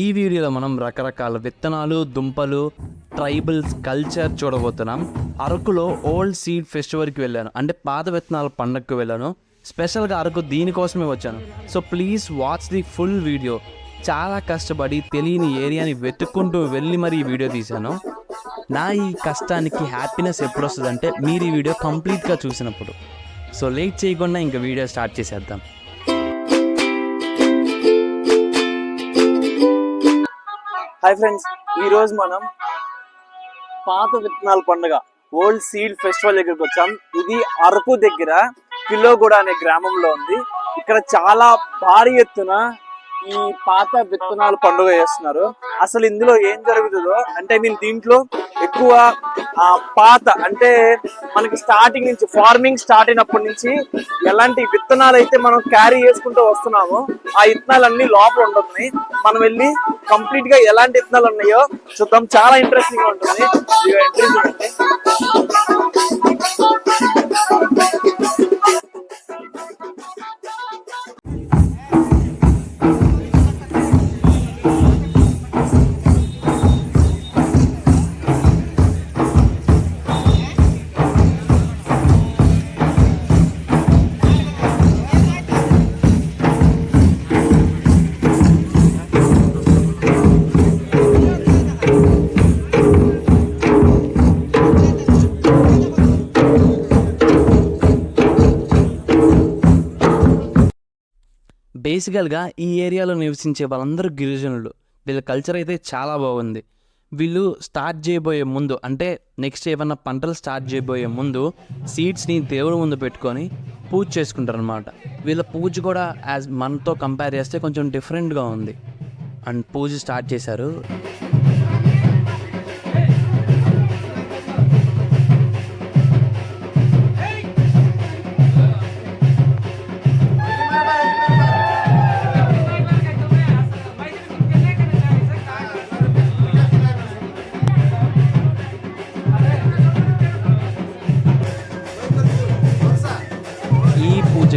ఈ వీడియోలో మనం రకరకాల విత్తనాలు దుంపలు ట్రైబల్స్ కల్చర్ చూడబోతున్నాం. అరకులో ఓల్డ్ సీడ్ ఫెస్టివల్కి వెళ్ళాను. అంటే పాత విత్తనాల పండగకు వెళ్ళాను. స్పెషల్గా అరకు దీనికోసమే వచ్చాను. So please watch the full video. చాలా కష్టపడి తెలియని ఏరియాని వెతుక్కుంటూ వెళ్ళి మరి ఈ వీడియో తీశాను. నా ఈ కష్టానికి హ్యాపీనెస్ ఎప్పుడు వస్తుందంటే మీరు ఈ వీడియో కంప్లీట్గా చూసినప్పుడు. సో లేట్ చేయకుండా ఇంకా వీడియో స్టార్ట్ చేసేద్దాం. హాయ్ ఫ్రెండ్స్ ఈ రోజు మనం పాత విత్తనాల పండుగ ఓల్డ్ సీడ్ ఫెస్టివల్ దగ్గరికి వచ్చాం. ఇది అరకు దగ్గర కిలోగూడ అనే గ్రామంలో ఉంది. ఇక్కడ చాలా భారీ ఎత్తున ఈ పాత విత్తనాల పండుగ చేస్తున్నారు. అసలు ఇందులో ఏం జరుగుతుందో అంటే మీన్ దీంట్లో ఎక్కువ ఆ పాత అంటే మనకి స్టార్టింగ్ నుంచి ఫార్మింగ్ స్టార్ట్ అయినప్పటి నుంచి ఎలాంటి విత్తనాలు అయితే మనం క్యారీ చేసుకుంటూ వస్తున్నామో ఆ విత్తనాలన్నీ లోపల ఉంటున్నాయి మనం వెళ్ళి కంప్లీట్గా ఎలాంటి విత్తనాలు ఉన్నాయో చూద్దాం. చాలా ఇంట్రెస్టింగ్గా ఉంటుంది. ఎంట్రీ చూడండి. బేసికల్గా ఈ ఏరియాలో నివసించే వాళ్ళందరూ గిరిజనులు. వీళ్ళ కల్చర్ అయితే చాలా బాగుంది. వీళ్ళు స్టార్ట్ చేయబోయే ముందు అంటే నెక్స్ట్ ఏమన్నా పంటలు స్టార్ట్ చేయబోయే ముందు సీడ్స్ని దేవుడి ముందు పెట్టుకొని పూజ చేసుకుంటారు అనమాట వీళ్ళ పూజ కూడా యాజ్ మనతో కంపేర్ చేస్తే కొంచెం డిఫరెంట్గా ఉంది. అండ్ పూజ స్టార్ట్ చేశారు.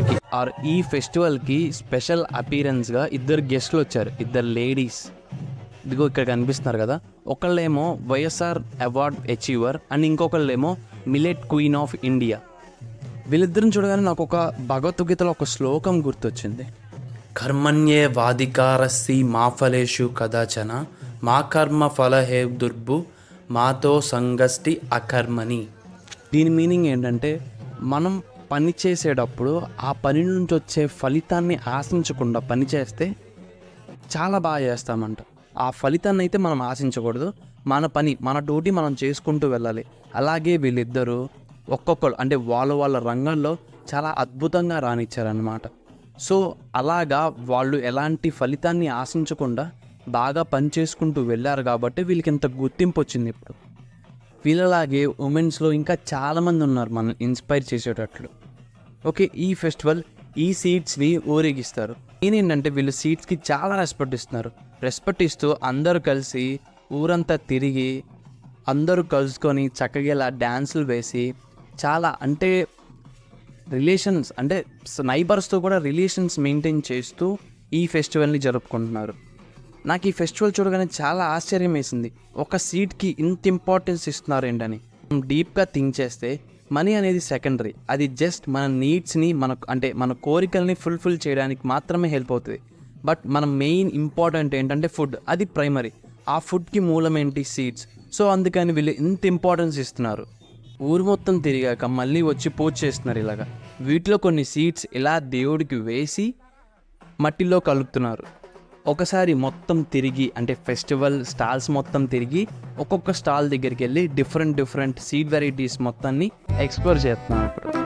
పూజకి ఆర్ ఈ ఫెస్టివల్కి స్పెషల్ అపీరెన్స్గా ఇద్దరు గెస్ట్లు వచ్చారు. ఇద్దరు లేడీస్. ఇదిగో ఇక్కడ కనిపిస్తున్నారు కదా. ఒకళ్ళేమో వైఎస్ఆర్ అవార్డ్ అచీవర్ అండ్ ఇంకొకళ్ళేమో మిలెట్ క్వీన్ ఆఫ్ ఇండియా. వీళ్ళిద్దరిని చూడగానే నాకు ఒక భగవద్గీతలో ఒక శ్లోకం గుర్తొచ్చింది. కర్మణ్యే వాదికారస్సి మా ఫలేషు కదాచన మా కర్మ ఫల హే దుర్భు మాతో సంగష్టి అకర్మని దీని మీనింగ్ ఏంటంటే మనం పని చేసేటప్పుడు ఆ పని నుంచి వచ్చే ఫలితాన్ని ఆశించకుండా పని చేస్తే చాలా బాగా చేస్తామంట. ఆ ఫలితాన్ని అయితే మనం ఆశించకూడదు. మన పని మన డ్యూటీ మనం చేసుకుంటూ వెళ్ళాలి. అలాగే వీళ్ళిద్దరూ ఒక్కొక్కరు అంటే వాళ్ళ వాళ్ళ రంగంలో చాలా అద్భుతంగా రాణించారనమాట సో అలాగా వాళ్ళు ఎలాంటి ఫలితాన్ని ఆశించకుండా బాగా పని చేసుకుంటూ వెళ్ళారు కాబట్టి వీళ్ళకి ఇంత గుర్తింపు వచ్చింది ఇప్పుడు. వీళ్ళలాగే ఉమెన్స్లో ఇంకా చాలామంది ఉన్నారు మనం ఇన్స్పైర్ చేసేటట్లు. ఓకే ఈ ఫెస్టివల్ ఈ సీట్స్ని ఊరేగిస్తారు. ఏంటంటే వీళ్ళు సీట్స్కి చాలా రెస్పెక్ట్ ఇస్తున్నారు. రెస్పెక్ట్ ఇస్తూ అందరూ కలిసి ఊరంతా తిరిగి అందరూ కలుసుకొని చక్కగా ఇలా డ్యాన్సులు వేసి చాలా అంటే రిలేషన్స్ అంటే నైబర్స్తో కూడా రిలేషన్స్ మెయింటైన్ చేస్తూ ఈ ఫెస్టివల్ని జరుపుకుంటున్నారు. నాకు ఈ ఫెస్టివల్ చూడగానే చాలా ఆశ్చర్యం వేసింది ఒక సీట్కి ఇంత ఇంపార్టెన్స్ ఇస్తున్నారు ఏంటని డీప్గా థింక్ చేస్తే మనీ అనేది సెకండరీ. అది జస్ట్ మన నీడ్స్ని మన అంటే మన కోరికల్ని ఫుల్ఫిల్ చేయడానికి మాత్రమే హెల్ప్ అవుతుంది. బట్ మన మెయిన్ ఇంపార్టెంట్ ఏంటంటే ఫుడ్. అది ప్రైమరీ. ఆ ఫుడ్కి మూలం ఏంటి? సీడ్స్. సో అందుకని వీళ్ళు ఇంత ఇంపార్టెన్స్ ఇస్తున్నారు. ఊరు మొత్తం తిరిగాక మళ్ళీ వచ్చి పూజ చేస్తున్నారు ఇలాగా. వీటిలో కొన్ని సీడ్స్ ఇలా దేవుడికి వేసి మట్టిలో కలుపుతున్నారు. ఒకసారి మొత్తం తిరిగి అంటే ఫెస్టివల్ స్టాల్స్ మొత్తం తిరిగి ఒక్కొక్క స్టాల్ దగ్గరికి వెళ్ళి డిఫరెంట్ డిఫరెంట్ సీడ్ వెరైటీస్ మొత్తాన్ని ఎక్స్ప్లోర్ చేస్తున్నాం ఇప్పుడు.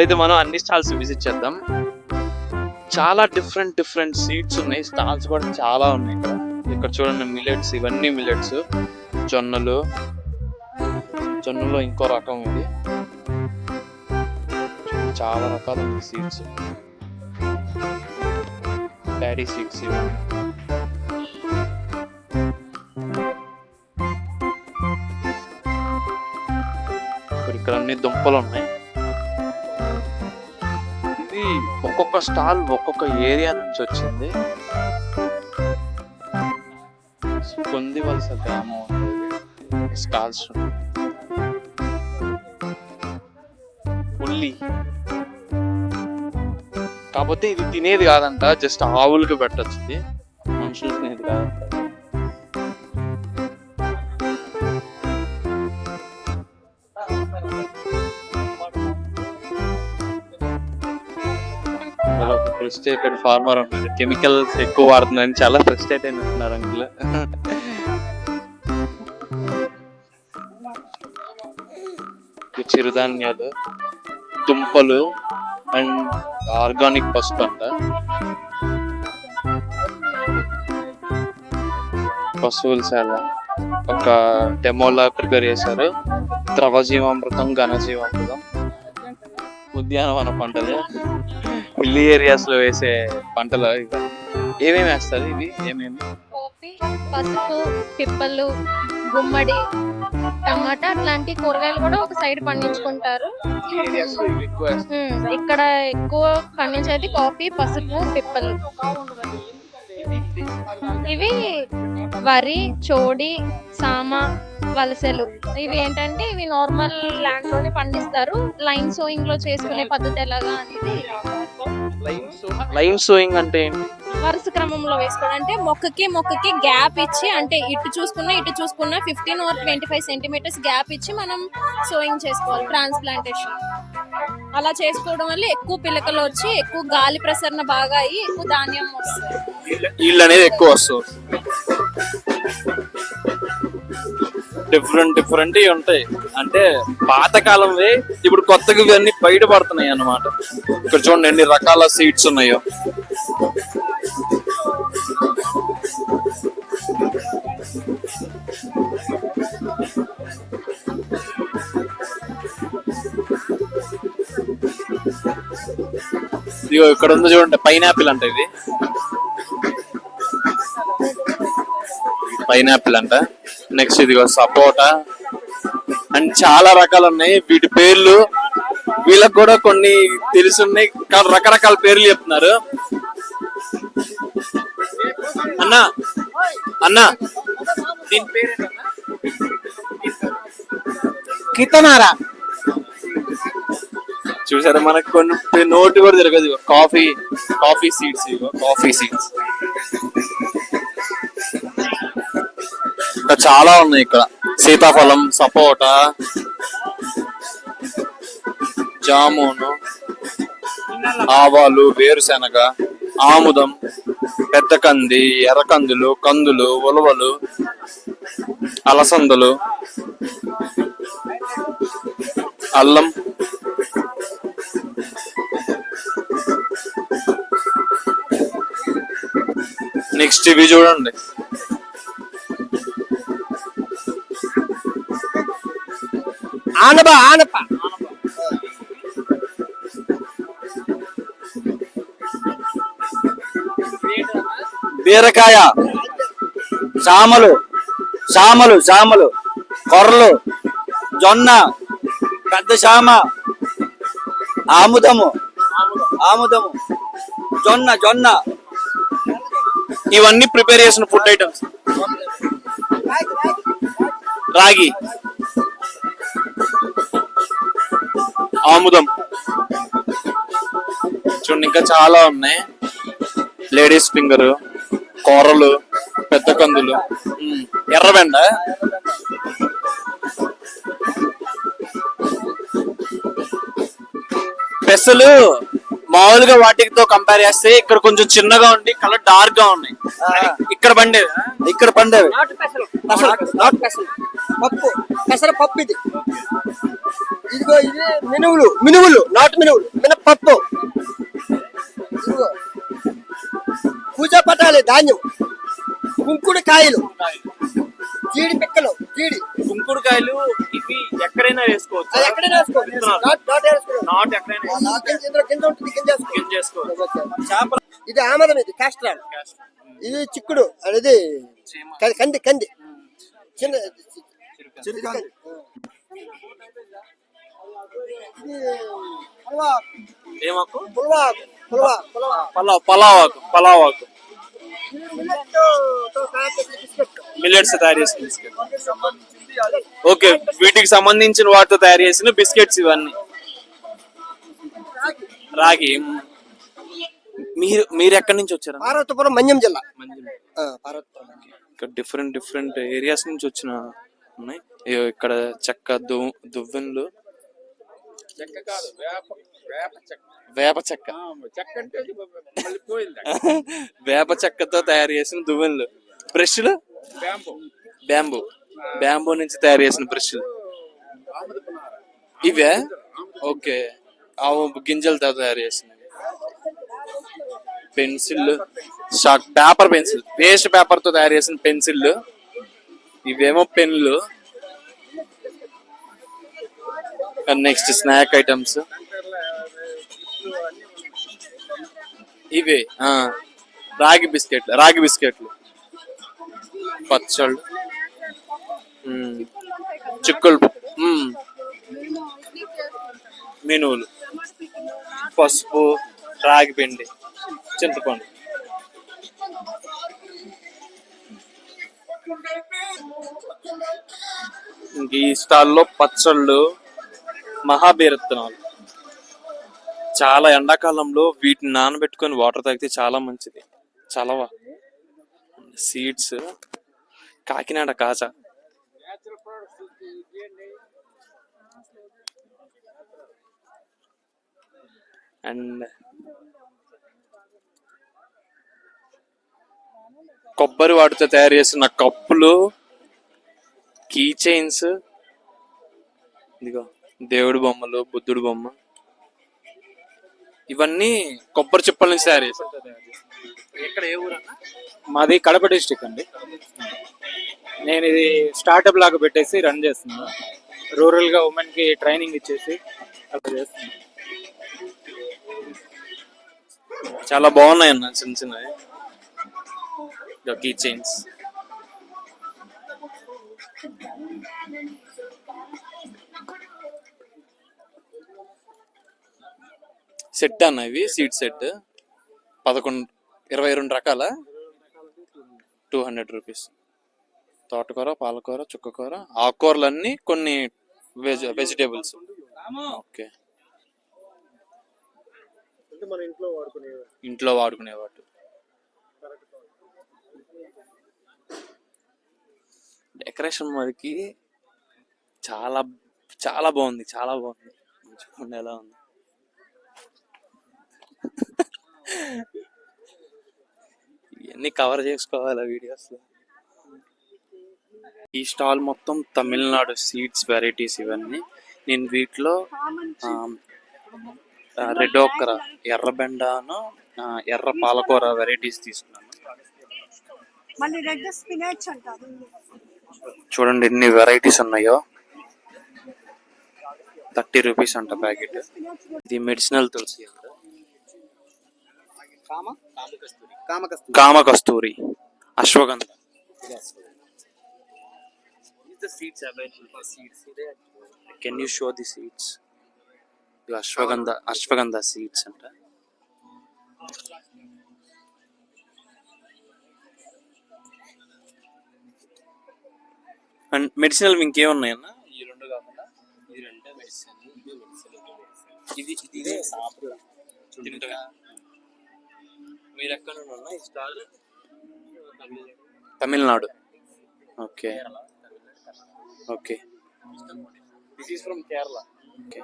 ఇప్పుడైతే మనం అన్ని స్టాల్స్ విజిట్ చేద్దాం. చాలా డిఫరెంట్ డిఫరెంట్ సీట్స్ ఉన్నాయి. స్టాల్స్ కూడా చాలా ఉన్నాయి ఇక్కడ. ఇక్కడ చూడండి మిల్లెట్స్ ఇవన్నీ మిల్లెట్స్ జొన్నలు. జొన్నలో ఇంకో రకం ఇది చాలా రకాల సీడ్స్ డాడీ సీడ్స్ ఇవి. ఇక్కడ ఇక్కడ అన్ని దుంపలు ఉన్నాయి. ఒక్కొక్క స్టాల్ ఒక్కొక్క ఏరియా నుంచి వచ్చింది. కొంది వలస గ్రామం స్టాల్స్ ఉల్లి కాకపోతే ఇది తినేది కాదంట జస్ట్ ఆవులకి పెట్టచ్చు ఇది మనుషులు ఫ్రస్ట్రేటెడ్ ఫార్మర్ ఉన్నాడు కెమికల్స్ ఎక్కువ వాడుతున్నారని చాలా ఫ్రస్ట్రేట్ అయినట్టున్నారు అంకుల్. చిరుధాన్యాలు దుంపలు అండ్ ఆర్గానిక్ పసుపు అంట. పశువుల శాల. ఒక డెమోలా ప్రిపేర్ చేశారు. ద్రవజీవామృతం ఘనజీవామృతం. ఉద్యానవన పంటలు. హిల్లీ ఏరియాస్లో వేసే పంటలు ఏమేమి వేస్తారు ఇవి? ఏమేమి? కాఫీ పసుపు పిప్పలు గుమ్మడి టమాటా అట్లాంటి కూరగాయలు కూడా ఒక సైడ్ పండించుకుంటారు. ఉమ్, ఇక్కడ ఎక్కువ పండించేది కాఫీ పసుపు పిప్పలు. ఇవి వరి చోడి సామ వలసలు. ఇవి ఏంటంటే ఇవి నార్మల్ ల్యాండ్లోనే పండిస్తారు. లైన్ సోయింగ్లో చేసుకునే పద్ధతి ఎలాగా అనేది లైమ్ సోయింగ్ అంటే ఏంటి? వరుస క్రమంలో వేసుకోవడం అంటే మొక్కకి మొక్కకి గ్యాప్ ఇచ్చి అంటే ఇటు చూసుకున్నా ఇటు చూసుకున్నా fifteen or twenty five centimetres gap ఇచ్చి మనం సోయింగ్ చేసుకోవాలి ట్రాన్స్ప్లాంటేషన్ అలా చేసుకోవడం వల్ల ఎక్కువ పిలకలు వచ్చి ఎక్కువ గాలి ప్రసరణ బాగా అయ్యి ఎక్కువ ధాన్యం వస్తుంది. అనేది ఎక్కువ వస్తుంది. డిఫరెంట్ డిఫరెంట్ ఉంటాయి. అంటే పాతకాలంవే ఇప్పుడు కొత్తగా ఇవన్నీ బయటపడుతున్నాయి అన్నమాట. ఇక్కడ చూడండి ఎన్ని రకాల సీట్స్ ఉన్నాయో. ఇదిగో ఇక్కడ ఉంది చూడండి పైనాపిల్ అంట ఇది. పైనాపిల్ అంట. నెక్స్ట్ ఇదిగో సపోటా. అండ్ చాలా రకాలు ఉన్నాయి. వీటి పేర్లు వీళ్ళకి కూడా కొన్ని తెలుసున్నాయి. కానీ రకరకాల పేర్లు చెప్తున్నారు. అన్న అన్న. దీని పేరు కితనారా చూసారా మనకు కొన్ని నోటి కూడా తిరగదు ఇగో కాఫీ కాఫీ సీడ్స్ ఇగో కాఫీ సీడ్స్. చాలా ఉన్నాయి ఇక్కడ. సీతాఫలం సపోటా జామును ఆవాలు వేరుశెనగ ఆముదం పెద్ద కంది ఎర్రకందులు కందులు ఉలవలు అలసందలు అల్లం నెక్స్ట్ ఇవి చూడండి. ఆనప ఆనప బీరకాయ సామలు సామలు సామలు కొర్రలు జొన్న పెద్ద సామ ఆముదము ఆముదము జొన్న జొన్న. ఇవన్నీ ప్రిపేర్ చేసిన ఫుడ్ ఐటమ్స్. రాగి. ఆముదం. చూడండి ఇంకా చాలా ఉన్నాయి. లేడీస్ ఫింగర్ కూరలు పెద్ద కందులు. ఉమ్, ఎర్రబెండ పెసలు. మామూలుగా వాటితో కంపేర్ చేస్తే ఇక్కడ కొంచెం చిన్నగా ఉండి కలర్ డార్క్గా ఉన్నాయి ఇక్కడ పండేవి ఇక్కడ పండేవి. పప్పు. పెసర పప్పు ఇది. ఇదిగో ఇది మినువులు. మినువులు. నాటు మినువులు. మినపప్పు ఇదిగో. పూజ పట్టాలి ధాన్యం. కుంకుడు కాయలు. జీడి పిక్కలు. జీడి. కుంకుడుకాయలు ఇవి ఎక్కడైనా వేసుకోవచ్చు? ఎక్కడైనా. నాటు ఎక్కడైనా కింద ఉంటుంది కింద చేసుకోవచ్చు చేపల ఇది ఆమదం ఇది కాస్ట్రాల్ ఇది చిక్కుడు అనేది కంది- కంది చిన్న చిరుకంది. ఇది పులవా ఏమాకు పులవా పులవా పులవా పలావ్ పలావాకు పలావాకు. మిల్లెట్స్ తయారు చేసిన బిస్కెట్ ఓకే వీటికి సంబంధించిన వాటితో తయారు చేసిన బిస్కెట్స్ ఇవన్నీ. రాగి. మీరు మీరు ఎక్కడి నుంచి వచ్చారు? పార్వతీపురం మన్యం జిల్లా. ఇక్కడ డిఫరెంట్ డిఫరెంట్ ఏరియాస్ నుంచి వచ్చిన ఉన్నాయి. ఇక్కడ చెక్క దు దువ్వెనలు వేప చెక్క. వేప చెక్కతో తయారు చేసిన దువ్వెనలు. బ్రష్లు? బ్యాంబూ. బ్యాంబూ. నుంచి తయారు చేసిన బ్రష్లు. ఇవే? ఓకే. ఆవు గింజలతో తయారు చేసినవి. Pencil short paper pencil. Waste పేపర్తో తయారు చేసిన పెన్సిల్ ఇవేమో పెన్లు నెక్స్ట్ స్నాక్ ఐటమ్స్. ఇవే ఆ, రాగి బిస్కెట్లు రాగి బిస్కెట్లు. పచ్చళ్ళు. చిక్కులు మ్మ్. మినువులు. పసుపు రాగి పిండి చింతపండు. ఇంక ఈ స్టాల్లో పచ్చళ్ళు మహాబీరత్నాలు చాలా ఎండాకాలంలో వీటిని నానబెట్టుకొని వాటర్ తాగితే చాలా మంచిది. చలవ సీడ్స్. కాకినాడ కాజా. అండ్ కొబ్బరి వాటితో తయారు చేసిన కప్పులు కీ చైన్స్ ఇదిగో దేవుడి బొమ్మలు బుద్ధుడి బొమ్మ. ఇవన్నీ కొబ్బరి చిప్పల నుంచి తయారు చేశారు. ఎక్కడ ఏ ఊరన్నా? మాది కడప డిస్టిక్ అండి. నేను ఇది స్టార్టప్ లాగా పెట్టేసి రన్ చేస్తున్నాను రూరల్గా ఉమెన్కి ట్రైనింగ్ ఇచ్చేసి అలా చేస్తున్నాను చాలా బాగున్నాయి అన్న చిన్న చిన్నవి. కీ చైన్స్ సెట్ అన్న ఇవి సీట్ సెట్. పదకొండు ఇరవై రెండు రకాల. Two hundred rupees. తోటకూర పాలకూర చుక్కకూర ఆకుకూరలన్నీ కొన్ని వెజ్ వెజిటేబుల్స్. ఓకే. ఇంట్లో వాడుకునేవాటి డెకరేషన్ వరకు చాలా చాలా బాగుంది చాలా బాగుంది. చూడండి ఎలా ఉంది. ఇవన్నీ కవర్ చేసుకోవాలి వీడియోస్ ఈ స్టాల్ మొత్తం తమిళనాడు సీడ్స్ వెరైటీస్ ఇవన్నీ. నేను వీటిలో రెడ్ ఓకర ఎర్ర బెండాను ఎర్ర పాలకూర వెరైటీస్ తీసుకున్నాను. చూడండి ఎన్ని వెరైటీస్ ఉన్నాయో. థర్టీ రూపీస్ అంట ప్యాకెట్. ఇది మెడిసినల్ తులసి అంట. కామకస్తూరి. కామకస్తూరి. Ashwagandha. Can you show the seeds ashwagandha ashwagandha seeds అంట. అండ్ మెడిసినల్ ఇంకేమున్నాయన్న? ఈ రెండు కాకుండా ఇది రెండే మెడిసిన్ ఇది ఇది తింటగా మీరు ఎక్కడ నుండి ఉన్నా ఈ Tamil Nadu okay okay. This is from Kerala okay.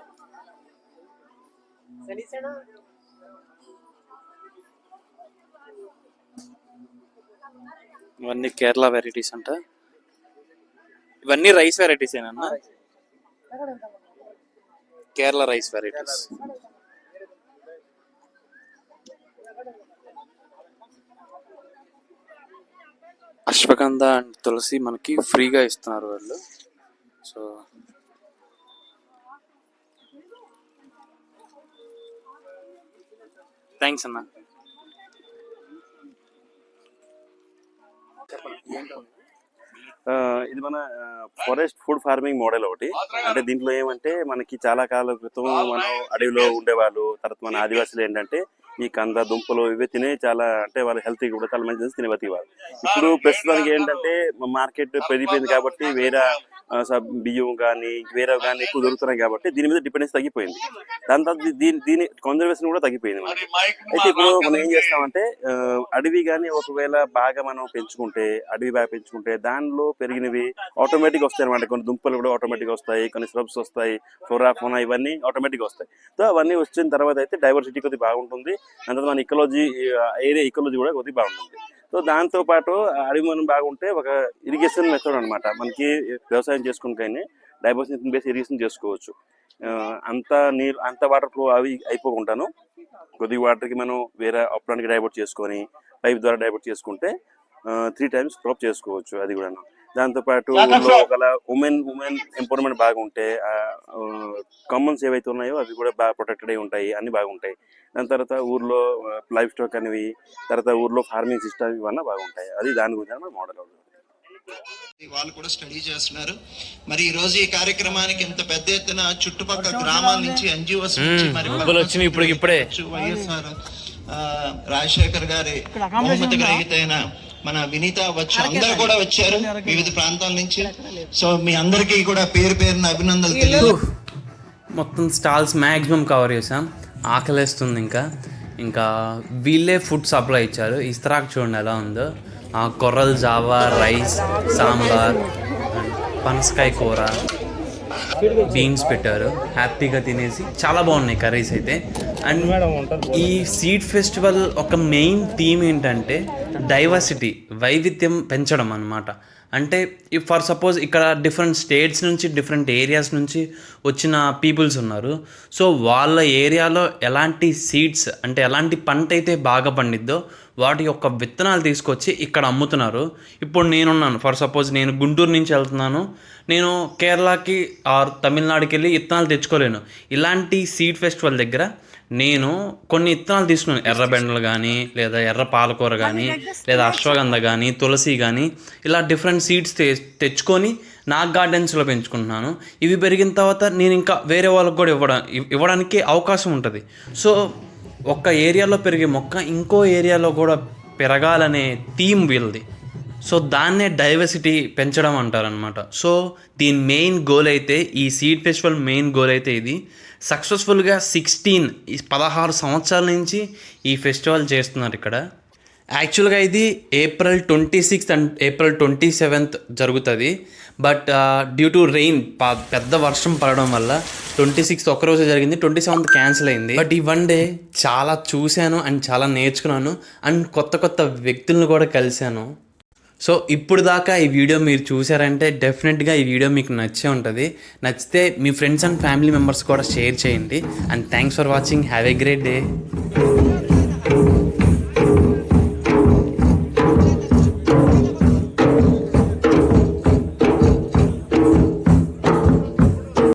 ఇవన్నీ కేరళ వెరైటీస్ అంట. ఇవన్నీ rice varieties ఏనన్నా Kerala rice varieties. Ashwagandha and tulsi మనకి ఫ్రీగా ఇస్తున్నారు వాళ్ళు. సో థ్యాంక్స్ అన్న. ఇది మన ఫారెస్ట్ ఫుడ్ ఫార్మింగ్ మోడల్ ఒకటి. అంటే దీంట్లో ఏమంటే మనకి చాలా కాలం క్రితం మనం అడవిలో ఉండేవాళ్ళు తర్వాత మన ఆదివాసులు ఏంటంటే ఈ కంద దుంపలు ఇవి తినే చాలా అంటే వాళ్ళ హెల్త్ కూడా చాలా మంచిది తినే బతికేవాళ్ళు ఇప్పుడు ప్రస్తుతానికి ఏంటంటే మార్కెట్ పెరిగిపోయింది కాబట్టి వేరే బియ్యం కానీ వేరే కానీ ఎక్కువ దొరుకుతున్నాయి కాబట్టి దీని మీద డిపెండెన్స్ తగ్గిపోయింది. దాని తర్వాత దీని దీని కన్జర్వేషన్ కూడా తగ్గిపోయింది మనకి. అయితే ఇప్పుడు మనం ఏం చేస్తామంటే అడవి కానీ ఒకవేళ బాగా మనం పెంచుకుంటే అడవి బాగా పెంచుకుంటే దానిలో పెరిగినవి ఆటోమేటిక్ వస్తాయి అనమాట కొన్ని దుంపలు కూడా ఆటోమేటిక్ వస్తాయి కొన్ని స్రబ్స్ వస్తాయి ఫ్లోరా ఫోనా ఇవన్నీ ఆటోమేటిక్ వస్తాయి. సో అవన్నీ వచ్చిన తర్వాత అయితే డైవర్సిటీ కొద్దిగా బాగుంటుంది. దాని తర్వాత మన ఇకలాజీ ఏరియా ఇకలాజీ కూడా కొద్దిగా బాగుంటుంది. సో దాంతో పాటు అడవి మనం బాగుంటే ఒక ఇరిగేషన్ మెథడ్ అనమాట మనకి వ్యవసాయం చేసుకునికైనా డైవర్సిటీ బేస్ ఇరిగేషన్ చేసుకోవచ్చు. అంత నీరు అంత వాటర్ ఫ్లో అవి అయిపోకుండాను కొద్దిగా వాటర్కి మనం వేరే అప్రానికి డైవర్ట్ చేసుకొని పైప్ ద్వారా డైవర్ట్ చేసుకుంటే త్రీ టైమ్స్ క్రాప్ చేసుకోవచ్చు అది కూడా దాంతోపాటు ఊళ్ళో ఒకవేళ ఉమెన్ ఉమెన్ ఎంపవర్మెంట్ బాగుంటే కామన్స్ ఏవైతే ఉన్నాయో అవి కూడా బాగా ప్రొటెక్టెడ్ అయి ఉంటాయి అన్ని బాగుంటాయి. దాని తర్వాత ఊర్లో లైఫ్ స్టాక్ అనేవి తర్వాత ఊర్లో ఫార్మింగ్ సిస్టమ్ ఇవన్నీ బాగుంటాయి. అది దాని గురించి మన మోడల్ అవుతుంది వాళ్ళు కూడా స్టడీ చేస్తున్నారు. మరి ఈ రోజు ఈ కార్యక్రమానికి ఇంత పెద్ద ఎత్తున చుట్టుపక్కల గ్రామాల నుంచి ఎన్జిఓస్ నుంచి ఇప్పుడు. ఇప్పుడే. వైఎస్ఆర్ ఆ, రాజశేఖర్ గారి బహుమతి గ్రహీత అయిన మన వినీత వచ్చు అందరు కూడా వచ్చారు వివిధ ప్రాంతాల నుంచి. సో మీ అందరికీ కూడా పేరు పేరున అభినందనలు తెలియదు మొత్తం స్టాల్స్ మ్యాక్సిమం కవర్ చేసాం ఆకలేస్తుంది ఇంకా. ఇంకా వీళ్ళే ఫుడ్ సప్లై ఇచ్చారు. ఇస్తరాకు చూడండి ఎలా ఉందో. ఆ కొర్రల్ జావా రైస్ సాంబార్ అండ్ పనసకాయ కూర. బీన్స్ పెట్టారు హ్యాపీగా తినేసి చాలా బాగున్నాయి కర్రీస్ అయితే. అండ్ ఈ సీడ్ ఫెస్టివల్ ఒక మెయిన్ థీమ్ ఏంటంటే డైవర్సిటీ వైవిధ్యం పెంచడం అన్నమాట. అంటే ఫర్ సపోజ్ ఇక్కడ డిఫరెంట్ స్టేట్స్ నుంచి డిఫరెంట్ ఏరియాస్ నుంచి వచ్చిన పీపుల్స్ ఉన్నారు. సో వాళ్ళ ఏరియాలో ఎలాంటి సీడ్స్ అంటే ఎలాంటి పంట అయితే బాగా పండిద్దో వాటి యొక్క విత్తనాలు తీసుకొచ్చి ఇక్కడ అమ్ముతున్నారు. ఇప్పుడు నేనున్నాను. ఫర్ సపోజ్ నేను గుంటూరు నుంచి వెళ్తున్నాను. నేను కేరళకి ఆర్ తమిళనాడుకి వెళ్ళి విత్తనాలు తెచ్చుకోలేను. ఇలాంటి సీడ్ ఫెస్టివల్ దగ్గర నేను కొన్ని విత్తనాలు తీసుకున్నాను. ఎర్రబెండలు కానీ లేదా ఎర్ర పాలకూర కానీ లేదా అశ్వగంధ కానీ తులసి కానీ ఇలా డిఫరెంట్ సీడ్స్ తె తెచ్చుకొని నా గార్డెన్స్లో పెంచుకుంటున్నాను. ఇవి పెరిగిన తర్వాత నేను ఇంకా వేరే వాళ్ళకి కూడా ఇవ్వడా ఇవ్వడానికి అవకాశం ఉంటుంది. సో ఒక్క ఏరియాలో పెరిగే మొక్క ఇంకో ఏరియాలో కూడా పెరగాలనే థీమ్ వీళ్ళది. సో దాన్నే డైవర్సిటీ పెంచడం అంటారనమాట సో దీని మెయిన్ గోల్ అయితే ఈ సీడ్ ఫెస్టివల్ మెయిన్ గోల్ అయితే ఇది. సక్సెస్ఫుల్గా సిక్స్టీన్ ఈ పదహారు సంవత్సరాల నుంచి ఈ ఫెస్టివల్ చేస్తున్నారు ఇక్కడ. యాక్చువల్గా ఇది April twenty sixth and April twenty seventh జరుగుతుంది. బట్ డ్యూ టు రెయిన్ పెద్ద వర్షం పడడం వల్ల ట్వంటీ సిక్స్త్ ఒకరోజు జరిగింది ట్వంటీ సెవెంత్ క్యాన్సిల్ అయింది. బట్ ఈ వన్ డే చాలా చూశాను అండ్ చాలా నేర్చుకున్నాను అండ్ కొత్త కొత్త వ్యక్తులను కూడా కలిశాను. సో ఇప్పుడు దాకా ఈ వీడియో మీరు చూసారంటే డెఫినెట్గా ఈ వీడియో మీకు నచ్చే ఉంటుంది. నచ్చితే మీ ఫ్రెండ్స్ అండ్ ఫ్యామిలీ మెంబర్స్ కూడా షేర్ చేయండి. And thanks for watching. Have a great day.